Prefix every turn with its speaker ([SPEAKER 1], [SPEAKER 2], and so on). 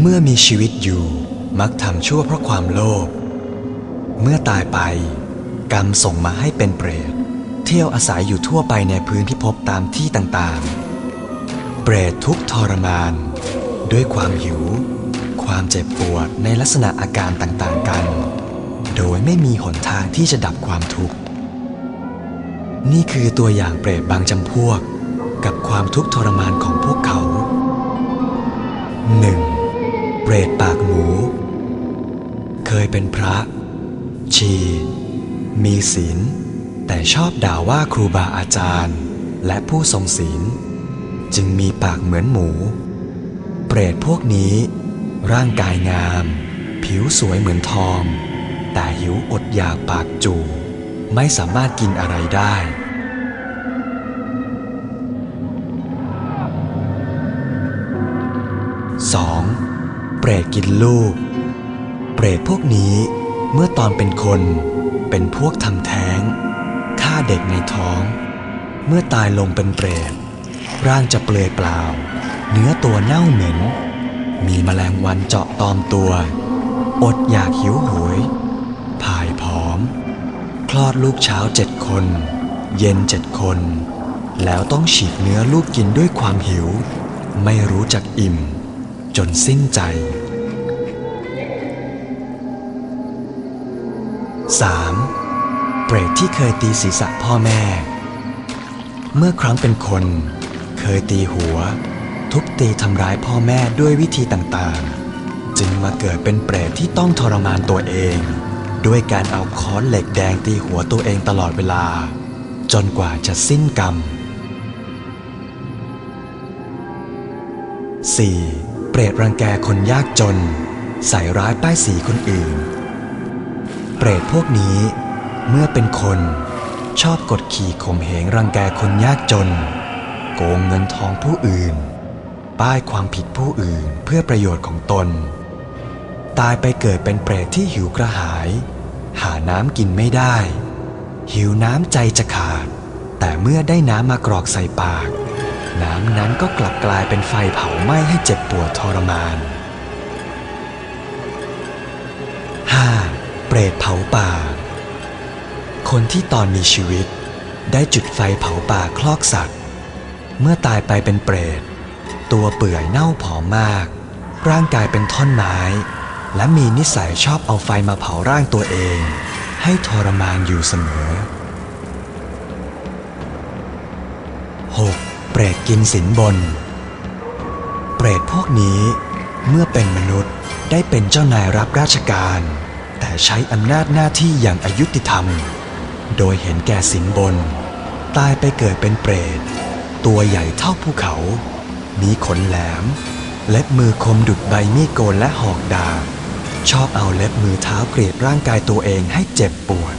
[SPEAKER 1] เมื่อมีชีวิตอยู่มักทำชั่วเพราะความโลภ เมื่อตายไป กรรมส่งมาให้เป็นเปรต เที่ยวอาศัยอยู่ทั่วไปในพื้นพิภพตามที่ต่างๆ เปรตทุกทรมาน ด้วยความหิว ความเจ็บปวดในลักษณะอาการต่างๆกัน โดยไม่มีหนทางที่จะดับความทุกข์ นี่คือตัวอย่างเปรตบางจำพวก กับความทุกข์ทรมานของพวกเขา ชี มีศีล แต่ชอบด่าว่าครูบาอาจารย์ และผู้ทรงศีล จึงมีปากเหมือนหมู เปรตพวกนี้ ร่างกายงาม ผิวสวยเหมือนทอง แต่หิวอดอยากปากจูไม่สามารถกินอะไรได้ 2. เปรตกินลูก เปรตพวกนี้ เมื่อตอนเป็นคนเป็นพวกทำแท้งฆ่าเด็กในท้อง เมื่อตายลงเป็นเปรตร่างจะเปลือยเปล่า เนื้อตัวเน่าเหม็น มีแมลงวันเจาะตอมตัว อดอยากหิวโหยผายผอม คลอดลูกเช้าเจ็ดคน เย็นเจ็ดคน แล้วต้องฉีกเนื้อลูกกินด้วยความหิว ไม่รู้จักอิ่ม จนสิ้นใจ 3. เปรตที่เคยตีศีรษะพ่อแม่ เมื่อครั้งเป็นคน เคยตีหัว ทุบตีทำร้ายพ่อแม่ด้วยวิธีต่างๆ จึงมาเกิดเป็นเปรตที่ต้องทรมานตัวเอง ด้วยการเอาค้อนเหล็กแดงตีหัวตัวเองตลอดเวลา จนกว่าจะสิ้นกรรม 4. เปรตรังแกคนยากจน ใส่ร้ายป้ายสีคนอื่น เปรตพวกนี้ เมื่อเป็นคนชอบกดขี่ข่มเหงรังแกคนยากจน โกงเงินทองผู้อื่น ป้ายความผิดผู้อื่นเพื่อประโยชน์ของตน ตายไปเกิดเป็นเปรตที่หิวกระหาย หาน้ำกินไม่ได้ หิวน้ำใจจะขาด แต่เมื่อได้น้ำมากรอกใส่ปาก น้ำนั้นก็กลับกลายเป็นไฟเผาไหม้ให้เจ็บปวดทรมาน รตเผาป่า คนที่ตอนมีชีวิต ได้จุดไฟเผาป่าคลอกสัตว์ เมื่อตายไปเป็นเปรต ตัวเปื่อยเน่าผอมมาก ร่างกายเป็นท่อนไม้ และมีนิสัยชอบเอาไฟมาเผาร่างตัวเอง ให้ทรมานอยู่เสมอ 6. เปรตกินสินบน เปรตพวกนี้เมื่อเป็นมนุษย์ได้เป็นเจ้านายรับราชการ แต่ใช้อำนาจหน้าที่อย่างอายุติธรรม โดยเห็นแก่สินบน ตายไปเกิดเป็นเปรต ตัวใหญ่เท่าภูเขา มีขนแหลม เล็บมือคมดุดใบมีดโกนและหอกดาบชอบเอาเล็บมือเท้าเกรีดร่างกายตัวเองให้เจ็บปวด